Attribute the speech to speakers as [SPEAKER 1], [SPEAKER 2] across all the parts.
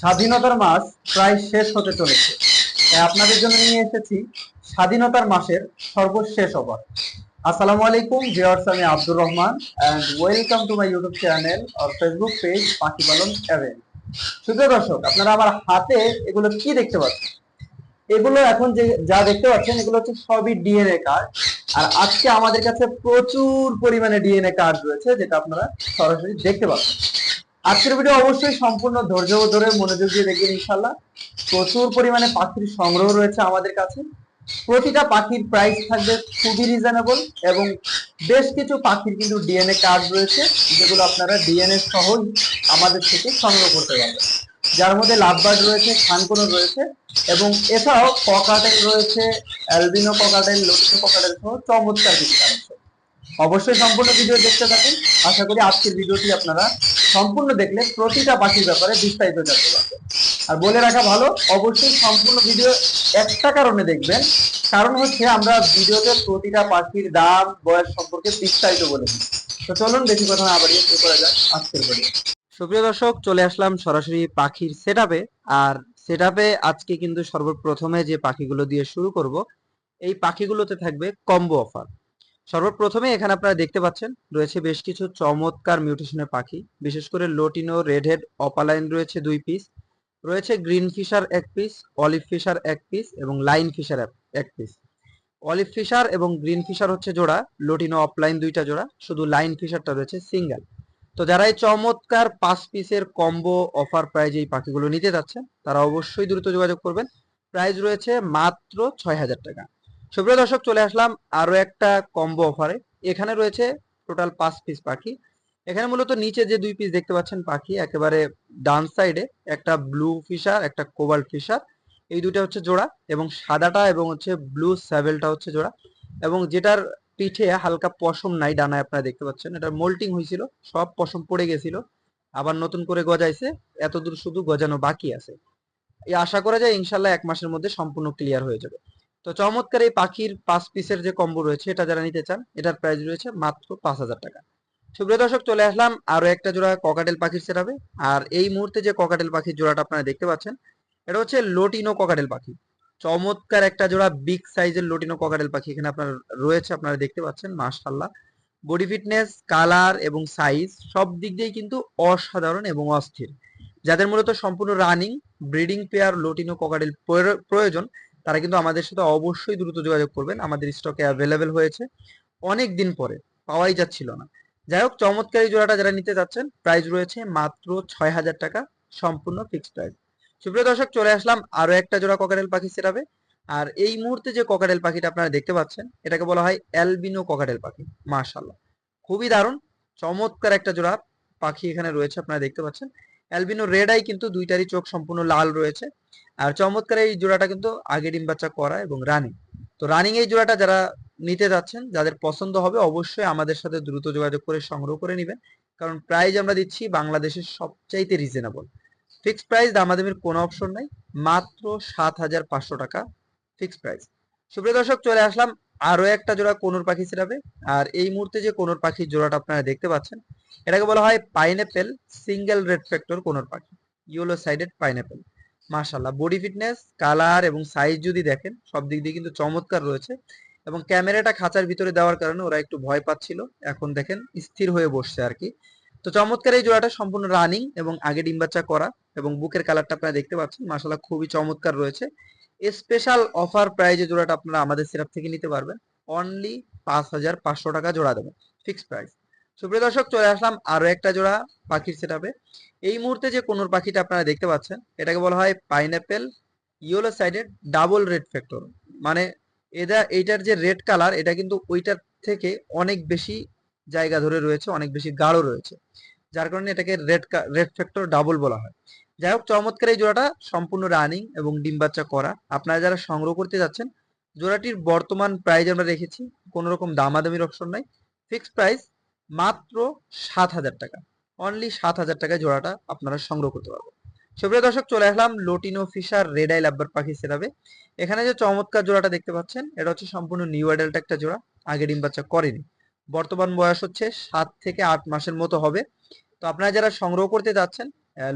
[SPEAKER 1] স্বাধীনতার মাস প্রায় শেষ হতে চলেছে। তাই আপনাদের জন্য নিয়ে এসেছি স্বাধীনতার মাসের সর্বশেষ অফার। আসসালামু আলাইকুম ভিউয়ার্স আমি Abdur Rahman and welcome to my YouTube channel R Facebook page পাখি পালন এভেন সুপ্রিয় দর্শক, আপনারা আমার হাতে এগুলো কি দেখতে পাচ্ছেন? এগুলো এখন যে যা দেখতে পাচ্ছেন, এগুলো হচ্ছে সবই ডিএনএ কার্ড আর আজকে আমাদের কাছে প্রচুর পরিমাণে ডিএনএ কার্ড রয়েছে, যেটা আপনারা সরাসরি দেখতে পাচ্ছেন। আজকের ভিডিও অবশ্যই সম্পূর্ণ ধৈর্য ধরে মনোযোগ দিয়ে দেখবেন ইনশাল্লাহ প্রচুর পরিমাণে পাখির সংগ্রহ রয়েছে আমাদের কাছে। প্রতিটা পাখির প্রাইস থাকবে খুবই রিজনেবল এবং বেশ কিছু পাখির কিন্তু ডিএনএ কার্ড রয়েছে, যেগুলো আপনারা ডিএনএ সহই আমাদের থেকে সংগ্রহ করতে পারবেন। যার মধ্যে লাভবার্ড রয়েছে, খানকোনো রয়েছে এবং এছাড়াও ককাটেল রয়েছে অ্যালবিনো ককাটেল লক্ষ্য ককাটেল সহ চমৎকার কিছু কালেকশন অবশ্যই সম্পূর্ণ ভিডিও দেখতে থাকুন। আশা করি আজকের ভিডিওটি আপনারা সম্পূর্ণ দেখলে প্রতিটা পাখির ব্যাপারে বিস্তারিত জানতে পারবেন। আর বলে রাখা ভালো, অবশ্যই সম্পূর্ণ ভিডিও একটা কারণে দেখবেন। কারণ হচ্ছে আমরা ভিডিওতে প্রতিটা পাখির দাম, বয়স সম্পর্কে বিস্তারিত বলে দিই। তো চলুন বেশি কথা না বাড়িয়ে শুরু করা যাক আজকের ভিডিও সুপ্রিয় দর্শক, চলে আসলাম সরাসরি পাখির সেটআপে আর সেটআপে আজকে কিন্তু সর্বপ্রথমে যে পাখিগুলো দিয়ে শুরু করব, এই পাখিগুলোতে থাকবে কম্বো অফার সর্বপ্রথমে এখানে আপনারা দেখতে পাচ্ছেন, রয়েছে বেশ কিছু চমৎকার মিউটেশনের পাখি। বিশেষ করে লোটিনো রেড হেড অপালাইন রয়েছে দুই পিস রয়েছে গ্রিন ফিশার এক পিস অলিভ ফিশার এক পিস এবং লাইন ফিশার এক পিস অলিভ ফিশার এবং গ্রিন ফিশার হচ্ছে জোড়া, লোটিনো অফলাইন দুইটা জোড়া, শুধু লাইন ফিশারটা রয়েছে সিঙ্গেল। তো যারা এই চমৎকার পাঁচ পিসের কম্বো অফার প্রাইজ এই পাখিগুলো নিতে যাচ্ছেন, তারা অবশ্যই দ্রুত যোগাযোগ করবেন। প্রাইজ রয়েছে মাত্র ছয় হাজার টাকা। সুপ্রিয় দর্শক, চলে আসলাম আরও একটা কম্বো অফারে এখানে রয়েছে টোটাল পাঁচ পিস পাখি। এখানে মূলত নিচে যে দুই পিস দেখতে পাচ্ছেন পাখি, একেবারে ডান সাইডে একটা ব্লু ফিশার একটা কোবাল্ট ফিশার এই দুটো হচ্ছে জোড়া এবং সাদাটা এবং হচ্ছে ব্লু স্যাভেলটা হচ্ছে জোড়া। এবং যেটার পিঠে হালকা পশম নাই ডানায় আপনারা দেখতে পাচ্ছেন। এটা মোল্টিং হয়েছিল, সব পশম পড়ে গেছিল, আবার নতুন করে গজাইছে, এতদূর শুধু গজানো বাকি আছে। এই আশা করা যায় ইনশাল্লাহ এক মাসের মধ্যে সম্পূর্ণ ক্লিয়ার হয়ে যাবে। তো চমৎকার এই পাখির পাঁচ পিসের যে কম্বো রয়েছে, এটা যারা নিতে চান, এটার প্রাইস রয়েছে মাত্র পাঁচ হাজার টাকা। সুপ্রিয় দর্শক, চলে আসলাম আরও একটা জোড়া ককাটেল পাখির সেরাবে আর এই মুহূর্তে যে ককাটেল পাখির জোড়াটা আপনারা দেখতে পাচ্ছেন, এটা হচ্ছে লোটিনো ককাটেল পাখি। চমৎকার একটা জোড়া বিগ সাইজের লোটিনো ককাটেল পাখি এখানে আপনার রয়েছে, আপনারা দেখতে পাচ্ছেন মাশাল্লাহ বডি ফিটনেস কালার এবং সাইজ সব দিক দিয়েই কিন্তু অসাধারণ এবং অস্থির। যাদের মূলত সম্পূর্ণ running breeding pair lutino cockatiel প্রয়োজন তারা কিন্তু আমাদের সাথে অবশ্যই দ্রুত যোগাযোগ করবেন। আমাদের স্টকে অ্যাভেলেবেল হয়েছে অনেক দিন পরে, পাওয়াই যাচ্ছিল না। যাই হোক, চমৎকার জোড়াটা যারা নিতে যাচ্ছেন প্রাইস রয়েছে মাত্র ছয় হাজার টাকা, সম্পূর্ণ ফিক্সড প্রাইস সুপ্রিয় দর্শক, চলে আসলাম আরও একটা জোড়া ককাটেল পাখি সেরাবে আর এই মুহূর্তে যে ককাটেল পাখিটা আপনারা দেখতে পাচ্ছেন, এটাকে বলা হয় অ্যালবিনো ককাটেল পাখি মাশাল্লাহ খুবই দারুণ, চমৎকার একটা জোড়া পাখি এখানে রয়েছে, আপনারা দেখতে পাচ্ছেন। অ্যালবিনো রেড আই কিন্তু দুইটারই চোখ সম্পূর্ণ লাল রয়েছে। আর চমৎকার এই জোড়াটা কিন্তু আগে ডিম বাচ্চা করা এবং রানিং। তো রানিং এই জোড়াটা যারা নিতে যাচ্ছেন, যাদের পছন্দ হবে অবশ্যই আমাদের সাথে দ্রুত যোগাযোগ করে সংগ্রহ করে নেবেন। কারণ প্রাইজ আমরা দিচ্ছি বাংলাদেশের সবচাইতে রিজনেবল ফিক্স প্রাইস দামাদামির কোনো অপশন নাই, মাত্র সাত হাজার পাঁচশো টাকা ফিক্স প্রাইস সুপ্রিয় দর্শক, চলে আসলাম আরও একটা জোড়া কোনোর পাখি ছিড়াবে আর এই মুহূর্তে যে কোনোর পাখির জোড়াটা আপনারা দেখতে পাচ্ছেন এটাকে বলা হয় পাইনঅ্যাপেল সিঙ্গেল রেড ফ্যাক্টর কোনোর পাখি ইয়েলো সাইডেড পাইনঅ্যাপেল মাশাল্লাহ বডি ফিটনেস কালার এবং সাইজ যদি দেখেন, সব দিক দিয়ে কিন্তু চমৎকার রয়েছে। এবং ক্যামেরাটা খাঁচার ভিতরে দেওয়ার কারণে ওরা একটু ভয় পাচ্ছিল। এখন দেখেন, স্থির হয়ে বসছে আর কি। তো চমৎকার এই জোড়াটা সম্পূর্ণ রানিং এবং আগে ডিম বাচ্চা করা এবং বুকের কালারটা আপনারা দেখতে পাচ্ছেন। মাশাল্লাহ খুবই চমৎকার রয়েছে। স্পেশাল অফার প্রাইজে জোড়াটা আপনারা আমাদের সিরাপ থেকে নিতে পারবেন। অনলি পাঁচ হাজার পাঁচশো টাকা জোড়া দেবেন ফিক্সড প্রাইস সুপ্রিয় দর্শক, চলে আসলাম আরও একটা জোড়া পাখির সেটাপে এই মুহূর্তে যে কোনোর পাখিটা আপনারা দেখতে পাচ্ছেন, এটাকে বলা হয় pineapple yellow sided double red factor মানে এটা, এইটার যে রেড কালার এটা কিন্তু ওইটার থেকে অনেক বেশি জায়গা ধরে রয়েছে, অনেক বেশি গাঢ় রয়েছে। যার কারণে এটাকে রেড রেড ফ্যাক্টর ডাবল বলা হয়। যাই হোক, চমৎকার এই জোড়াটা সম্পূর্ণ রানিং এবং ডিম বাচ্চা করা। আপনারা যারা সংগ্রহ করতে যাচ্ছেন, জোড়াটির বর্তমান প্রাইস আমরা রেখেছি কোনো রকম দামাদামির অপশন নাই। ফিক্সড প্রাইস মাত্র সাত হাজার টাকা। অনলি সাত হাজার টাকায় জোড়াটা আপনারা সংগ্রহ করতে পারবেন। সুপ্রিয় দর্শক, চলে আসলাম lutino Fischer red eye lovebird পাখি সেরাবে এখানে যে চমৎকার জোড়াটা দেখতে পাচ্ছেন, এটা হচ্ছে সম্পূর্ণ নিউ অ্যাডাল্ট একটা জোড়া। আগে ডিম বাচ্চা করেনি। বর্তমান বয়স হচ্ছে সাত থেকে আট মাসের মতো হবে। তো আপনারা যারা সংগ্রহ করতে যাচ্ছেন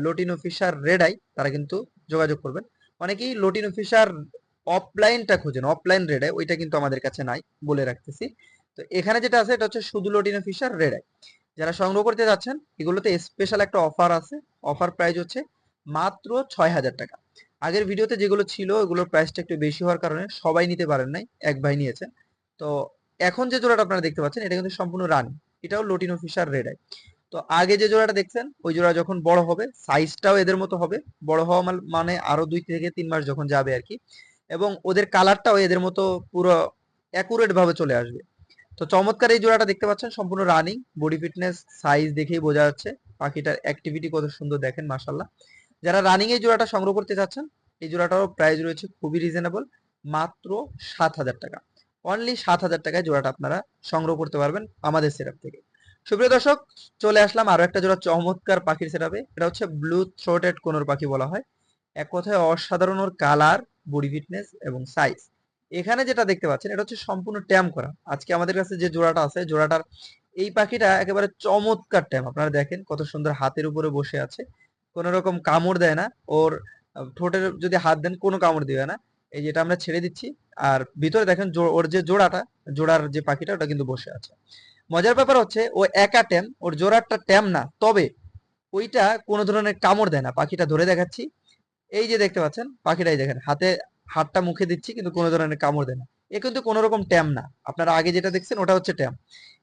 [SPEAKER 1] লোটিনো ফিশার রেড আই তারা কিন্তু যোগাযোগ করবেন। অনেকেই লোটিনো ফিশার অফলাইনটা খোঁজেন অফলাইন রেড আই ওইটা কিন্তু আমাদের কাছে নাই বলে রাখতেছি। তো এখানে যেটা আছে, এটা হচ্ছে শুধু লোটিনো ফিশার রেড আই। যারা সংগ্রহ করতে যাচ্ছেন, এগুলোতে স্পেশাল একটা অফার আছে। অফার প্রাইস হচ্ছে মাত্র ছয় হাজার টাকা। আগের ভিডিওতে যেগুলো ছিল ওগুলোর প্রাইসটা একটু বেশি হওয়ার কারণে সবাই নিতে পারেন নাই, এক ভাই নিয়েছেন তো এখন যে জোড়াটা আপনারা দেখতে পাচ্ছেন, এটা কিন্তু সম্পূর্ণ রানি। এটাও লোটিনো ফিশার রেড আই। তো আগে যে জোড়াটা দেখছেন, ওই জোড়া যখন বড় হবে সাইজটাও এদের মতো হবে। বড় হওয়া মানে আরও দুই থেকে তিন মাস যখন যাবে আর কি। এবং ওদের কালারটাও এদের মতো পুরো অ্যাকুরেট ভাবে চলে আসবে। তো চমৎকার এই জোড়াটা দেখতে পাচ্ছেন, সম্পূর্ণ রানিং বডি ফিটনেস সাইজ দেখেই বোঝা যাচ্ছে। পাখিটার অ্যাক্টিভিটি কত সুন্দর দেখেন মাশাল্লাহ যারা রানিং এই জোড়াটা সংগ্রহ করতে চাচ্ছেন, এই জোড়াটারও প্রাইস রয়েছে খুবই রিজনেবল মাত্র সাত হাজার টাকা। অনলি সাত হাজার টাকায় জোড়াটা আপনারা সংগ্রহ করতে পারবেন আমাদের সেটআপ থেকে। সুপ্রিয় দর্শক, চলে আসলাম আরও একটা জোড়া চমৎকার পাখির সেটআপে এটা হচ্ছে ব্লু থ্রোটেড কোনোর পাখি বলা হয়। এক কথায় অসাধারণ কালার বডি ফিটনেস এবং সাইজ এখানে যেটা দেখতে পাচ্ছেন, এটা হচ্ছে সম্পূর্ণ ট্যাম করা। আজকে আমাদের কাছে যে জোড়াটা আছে, জোড়াটার এই পাখিটা একেবারে চমৎকার ট্যাম। আপনারা দেখেন কত সুন্দর হাতের উপরে বসে আছে। কোন রকম কামড় দেয় না। ওর ঠোঁটের যদি হাত দেন, কোনো কামড় দিবে না। এই যেটা আমরা ছেড়ে দিচ্ছি। আর ভিতরে দেখেন ওর যে জোড়াটা, জোড়ার যে পাখিটা, ওটা কিন্তু বসে আছে। মজার ব্যাপার হচ্ছে, ও একা ট্যাম, ওর জোড়াটা ট্যাম না। তবে ওইটা কোনো ধরনের কামড় দেয় না। পাখিটা ধরে দেখাচ্ছি। এই যে দেখতে পাচ্ছেন পাখিটাই দেখেন, হাতে হাতটা মুখে দিচ্ছি, কিন্তু কোনো ধরনের কামড় দেয় না। এ কিন্তু কোনো রকম ট্যাম না। আপনারা আগে যেটা দেখছেন, ওটা হচ্ছে ট্যাম।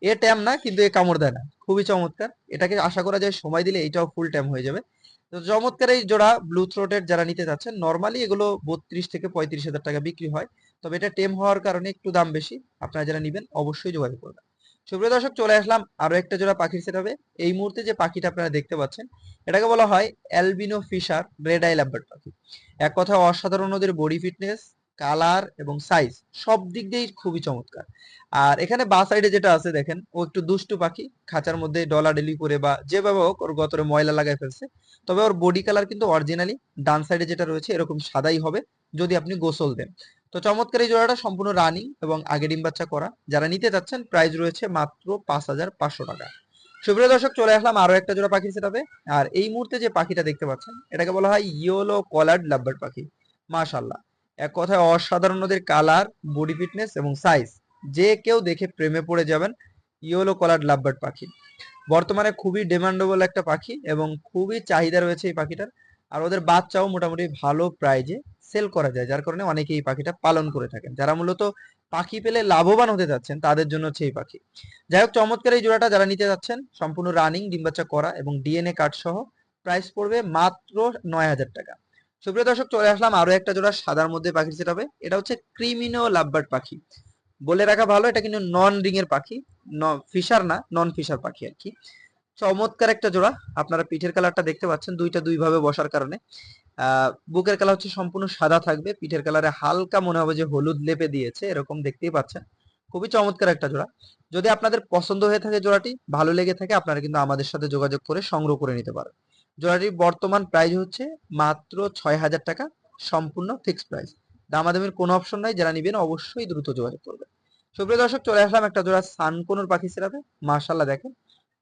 [SPEAKER 1] এ ট্যাম না, কিন্তু এ কামড় দেয় না। খুবই চমৎকার। এটাকে আশা করা যায় সময় দিলে এইটাও ফুল ট্যাম হয়ে যাবে। তো চমৎকার এই জোড়া ব্লু থ্রোটেড যারা নিতে চাচ্ছেন নর্মালি এগুলো বত্রিশ থেকে পঁয়ত্রিশ হাজার টাকা বিক্রি হয়। তবে এটা টেম হওয়ার কারণে একটু দাম বেশি। আপনারা যারা নিবেন, অবশ্যই যোগাযোগ করবেন। সুপ্রিয় দর্শক, চলে আসলাম আরও একটা জোড়া পাখির সেট হবে এই মুহূর্তে যে পাখিটা আপনারা দেখতে পাচ্ছেন, এটাকে বলা হয় albino Fischer red eye lovebird পাখি। এক কথায় অসাধারণ ওদের বডি ফিটনেস কালার এবং সাইজ সব দিক দিয়েই খুবই চমৎকার। আর এখানে বা সাইডে যেটা আছে দেখেন, ও একটু দুষ্টু পাখি, খাঁচার মধ্যে ডলা ডেলি করে বা যেভাবে হোক ওর গতরে ময়লা লাগায় ফেলছে। তবে ওর বডি কালার কিন্তু অরিজিনালি ডান সাইডে যেটা রয়েছে এরকম সাদাই হবে, যদি আপনি গোসল দেন। তো চমৎকার এই জোড়াটা সম্পূর্ণ রানিং এবং আগে ডিম বাচ্চা করা। যারা নিতে চাচ্ছেন প্রাইস রয়েছে মাত্র পাঁচ হাজার পাঁচশো টাকা। সুপ্রিয় দর্শক, চলে আসলাম আরও একটা জোড়া পাখি সেটাতে আর এই মুহূর্তে যে পাখিটা দেখতে পাচ্ছেন, এটাকে বলা হয় ইয়েলো কলার্ড লাভবার্ড পাখি। মাশাল্লাহ এক কথায় অসাধারণ ওদের কালার বডি ফিটনেস এবং সাইজ যে কেউ দেখে প্রেমে পড়ে যাবেন ইয়েলো কলার্ড লাভবার্ড পাখি। বর্তমানে খুবই ডিমান্ডেবল একটা পাখি এবং খুবই চাহিদা রয়েছে এই পাখিটার। আর ওদের বাচ্চাও মোটামুটি ভালো প্রাইজে সেল করা যায়, যার কারণে অনেকে এই পাখিটা পালন করে থাকেন। যারা মূলত পাখি পেলে লাভবান হতে যাচ্ছেন, তাদের জন্য হচ্ছে এই পাখি। যাই হোক, চমৎকার এই জোড়াটা যারা নিতে যাচ্ছেন, সম্পূর্ণ রানিং ডিম বাচ্চা করা এবং ডিএনএ কার্ড সহ প্রাইস পড়বে মাত্র নয় হাজার টাকা। সুপ্রিয় দর্শক, চলে আসলাম আরও একটা জোড়া সাদার মধ্যে পাখির সেট হবে এটা হচ্ছে ক্রিমিনো লাভবার্ড পাখি। বলে রাখা ভালো, এটা কিন্তু নন রিং এর পাখি ফিশার না, নন ফিশার পাখি আর কি। চমৎকার একটা জোড়া, আপনারা পিঠের কালারটা দেখতে পাচ্ছেন, দুইটা দুই ভাবে বসার কারণে। বুকের কালার হচ্ছে সম্পূর্ণ সাদা থাকবে, পিঠের কালারে হালকা মনে হবে যে হলুদ লেপে দিয়েছে, এরকম দেখতেই পাচ্ছেন। খুবই চমৎকার একটা জোড়া। যদি আপনাদের পছন্দ হয়ে থাকে জোড়াটি, ভালো লেগে থাকে, আপনারা কিন্তু আমাদের সাথে যোগাযোগ করে সংগ্রহ করে নিতে পারেন। জোড়াটির বর্তমান প্রাইস হচ্ছে মাত্র ছয় হাজার টাকা, সম্পূর্ণ ফিক্স প্রাইস দামাদামির কোনো অপশন নাই, যারা নিবেন অবশ্যই দ্রুত যোগাযোগ করবেন। সুপ্রিয় দর্শক, চলে আসলাম একটা জোড়া সানকোনোর পাখি সেরাপে। মার্শাল্লাহ দেখেন।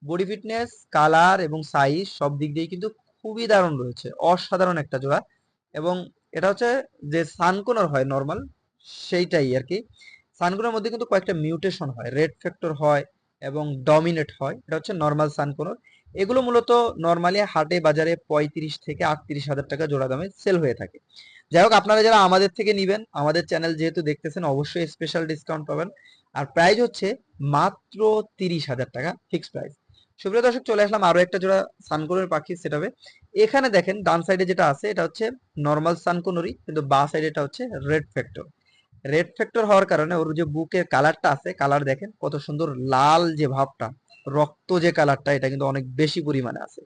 [SPEAKER 1] বডি ফিটনেস কালার এবং সাইজ সব দিক দিয়ে কিন্তু খুবই দারুণ রয়েছে, অসাধারণ একটা জোড়া। এবং এটা হচ্ছে যে সানকোনর হয় নর্মাল সেইটাই আর কি। সানকোনের মধ্যে কিন্তু কয়েকটা মিউটেশন হয় রেড ফ্যাক্টর হয় এবং ডমিনেট হয়, এটা হচ্ছে নর্মাল সানকোনর এগুলো মূলত নর্মালি হাটে বাজারে পঁয়ত্রিশ থেকে আটত্রিশ হাজার টাকা জোড়া দামে সেল হয়ে থাকে। যাই হোক, আপনারা যারা আমাদের থেকে নিবেন, আমাদের চ্যানেল যেহেতু দেখতেছেন, অবশ্যই স্পেশাল ডিসকাউন্ট পাবেন। আর প্রাইস হচ্ছে মাত্র তিরিশ হাজার টাকা ফিক্সড প্রাইস সুপ্রিয় দর্শক, চলে আসলাম আরও একটা জোড়া সানকোনের পাখি সেটা হবে এখানে দেখেন, ডান সাইডে যেটা আছে, এটা হচ্ছে নর্মাল সানকোনরি কিন্তু বা সাইডে এটা হচ্ছে রেড ফ্যাক্টর রেড ফ্যাক্টর হওয়ার কারণে ওর যে বুকের কালারটা আছে কালার দেখেন, কত সুন্দর লাল যে ভাবটা, রক্ত যে কালারটা এটা কিন্তু অনেক বেশি পরিমাণে আছে।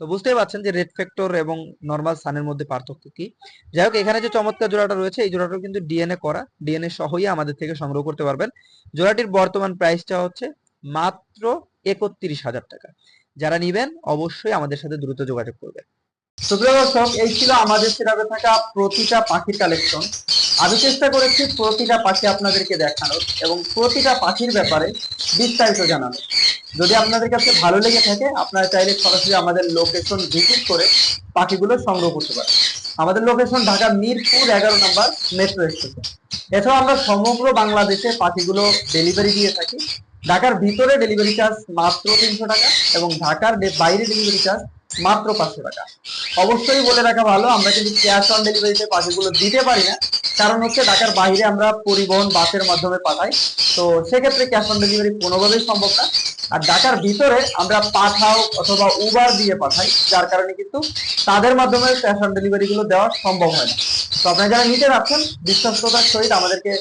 [SPEAKER 1] তো বুঝতেই পারছেন যে রেড ফ্যাক্টর এবং নর্মাল সানের মধ্যে পার্থক্য কি। যাই হোক, এখানে যে চমৎকার জোড়াটা রয়েছে, এই জোড়াটাও কিন্তু ডিএনএ করা। ডিএনএ সহই আমাদের থেকে সংগ্রহ করতে পারবেন। জোড়াটির বর্তমান প্রাইসটা হচ্ছে মাত্র একত্রিশ হাজার টাকা। যারা নিবেন, অবশ্যই আমাদের সাথে দ্রুত যোগাযোগ করবেন। দর্শক, এই ছিল আমাদের সেরাবে থাকা প্রতিটা পাখির কালেকশন আমি চেষ্টা করেছি প্রতিটা পাখি আপনাদেরকে দেখানোর এবং প্রতিটা পাখির ব্যাপারে বিস্তারিত জানানোর। যদি আপনাদের কাছে ভালো লেগে থাকে, আপনারা চাইলে সরাসরি আমাদের লোকেশন ভিজিট করে পাখিগুলো সংগ্রহ করতে পারেন। আমাদের লোকেশন ঢাকা মিরপুর এগারো নম্বর মেট্রো স্টেশন এছাড়াও আমরা সমগ্র বাংলাদেশে পাখিগুলো ডেলিভারি দিয়ে থাকি। ঢাকার ভিতরে ডেলিভারি চার্জ মাত্র তিনশো টাকা এবং ঢাকার বাইরে ডেলিভারি চার্জ মাত্র পাঁচশো টাকা। অবশ্যই বলে রাখা ভালো, আমরা কিন্তু ক্যাশ অন ডেলিভারিতে পাখিগুলো দিতে পারি না। কারণ হচ্ছে ঢাকার বাইরে আমরা পরিবহন, বাসের মাধ্যমে পাঠাই। তো সেক্ষেত্রে ক্যাশ অন ডেলিভারি কোনোভাবেই সম্ভব না। আর ঢাকার ভিতরে আমরা পাঠাও অথবা উবার দিয়ে পাঠাই, যার কারণে কিন্তু তাদের মাধ্যমে ক্যাশ অন ডেলিভারি গুলো দেওয়া সম্ভব হয় না। তো আপনারা যারা নিতে যাচ্ছেন, বিশ্বস্ততার সহিত আমাদেরকে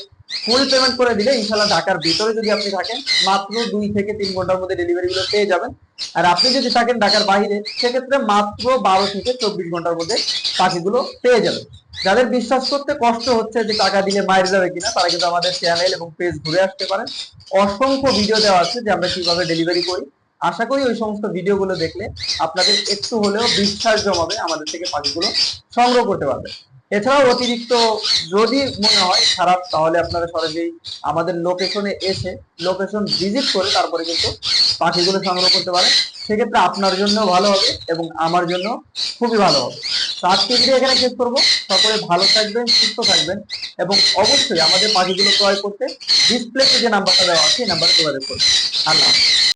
[SPEAKER 1] ফুল পেমেন্ট করে দিলে ইনশাল্লাহ ঢাকার ভিতরে যদি আপনি থাকেন, মাত্র দুই থেকে তিন ঘণ্টার মধ্যে ডেলিভারি গুলো পেয়ে যাবেন। আর আপনি যদি থাকেন ঢাকার বাইরে, সেক্ষেত্রে মাত্র বারো থেকে চব্বিশ ঘণ্টার মধ্যে পাখিগুলো পেয়ে যাবেন। যাদের বিশ্বাস করতে কষ্ট হচ্ছে যে টাকা দিলে মায়ের যাবে কিনা, তারা কিন্তু আমাদের চ্যানেল এবং পেজ ঘুরে আসতে পারেন। অসংখ্য ভিডিও দেওয়া আছে যে আমরা কীভাবে ডেলিভারি করি। আশা করি ওই সমস্ত ভিডিওগুলো দেখলে আপনাদের একটু হলেও বিশ্বাস জমাবে, আমাদের থেকে পাখিগুলো সংগ্রহ করতে পারবে। এছাড়াও অতিরিক্ত যদি মনে হয় খারাপ, তাহলে আপনারা সরাসরি আমাদের লোকেশনে এসে লোকেশন ভিজিট করে তারপরে কিন্তু পাখিগুলো সংগ্রহ করতে পারেন। সেক্ষেত্রে আপনার জন্য ভালো হবে এবং আমার জন্য খুবই ভালো হবে। তো আজকে ভিডিও এখানে শেষ করব। সকলে ভালো থাকবেন, সুস্থ থাকবেন এবং অবশ্যই আমাদের পাখিগুলো ক্রয় করতে ডিসপ্লেতে যে নাম্বারটা দেওয়া আছে, এই নাম্বারে যোগাযোগ করবেন আল্লাহ।